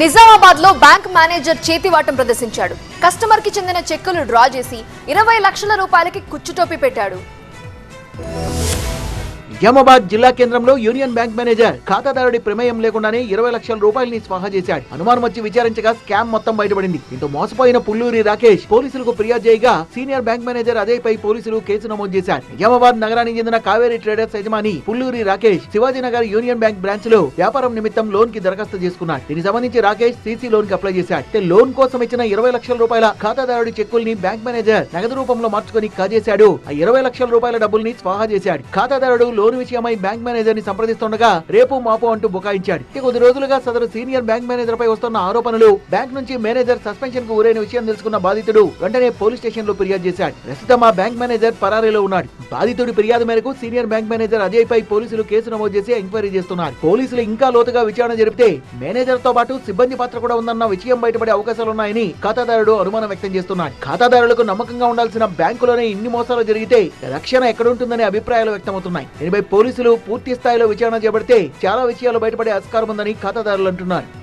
నిజామాబాద్లో bank manager చేతివాటం ప్రదర్శించాడు. కస్టమర్కి చెందిన చెక్కులు డ్రా చేసి ఇరవై లక్షల రూపాయలకి కుచ్చుటోపి పెట్టాడు. నిజామాబాద్ జిల్లా కేంద్రంలో యూనియన్ బ్యాంక్ మేనేజర్ ఖాతాదారుడి ప్రమేయం లేకుండానే ఇరవై లక్షల రూపాయలని స్వాహా చేశాడు. అనుమానం వచ్చి విచారించగా స్కామ్ మొత్తం బయటపడింది. దీంతో మోసపోయిన పుల్లూరి రాకేష్ పోలీసులకు ఫిర్యాదు చేయగా సీనియర్ బ్యాంక్ మేనేజర్ అజయ్ పై పోలీసులు కేసు నమోదు చేశారు. నిజామాబాద్ నగరానికి చెందిన కావేరీ ట్రేడర్స్ యజమాని పుల్లూరి రాకేష్ శివాజీనగర్ యూనియన్ బ్యాంక్ బ్రాంచ్లో వ్యాపారం నిమిత్తం లోన్కి దరఖాస్తు చేసుకున్నాడు. దీనికి సంబంధించి రాకేష్ సీసీ లోన్కి అప్లై చేశాడు. అయితే లోన్ కోసం ఇచ్చిన ఇరవై లక్షల రూపాయల ఖాతాదారుడి చెక్కుల్ని బ్యాంక్ మేనేజర్ నగదు రూపంలో మార్చుకొని కాజేశాడు. ఆ ఇరవై లక్షల రూపాయల డబ్బుల్ని స్వాహా చేశాడు. ఖాతాదారుడు లోన్ విషయమై బ్యాంక్ మేనేజర్ని సంప్రదిస్తుండగా రేపు మాపు అంటూ బుకాయించాడు. ఇక కొద్ది రోజులుగా సదరు సీనియర్ బ్యాంక్ మేనేజర్ పై వస్తున్న ఆరోపణలు బ్యాంక్ నుంచి మేనేజర్ సస్పెన్షన్కు గురైన విషయం తెలుసుకున్న బాధితుడు వెంటనే పోలీస్ స్టేషన్లో ఫిర్యాదు చేశాడు. ప్రస్తుతం ఆ బ్యాంక్ మేనేజర్ పరారీలో ఉన్నాడు. బాధితుడి ఫిర్యాదు మేరకు సీనియర్ బ్యాంక్ మేనేజర్ అజయ్ పై పోలీసులు కేసు నమోదు చేసి ఎంక్వైరీ చేస్తున్నారు. పోలీసులు ఇంకా లోతుగా విచారణ జరిపితే మేనేజర్తో పాటు సిబ్బంది పాత్ర కూడా ఉందన్న విషయం బయటపడే అవకాశాలున్నాయని ఖాతాదారుడు అనుమానం వ్యక్తం చేస్తున్నాడు. ఖాతాదారులకు నమ్మకంగా ఉండాల్సిన బ్యాంకులోనే ఇన్ని మోసాలు జరిగితే రక్షణ ఎక్కడుంటుందనే అభిప్రాయాలు వ్యక్తమవుతున్నాయి. ఎనభై పోలీసులు పూర్తి స్థాయిలో విచారణ చేపడితే చాలా విషయాలు బయటపడే ఆస్కారం ఉందని ఖాతాదారులు అంటున్నారు.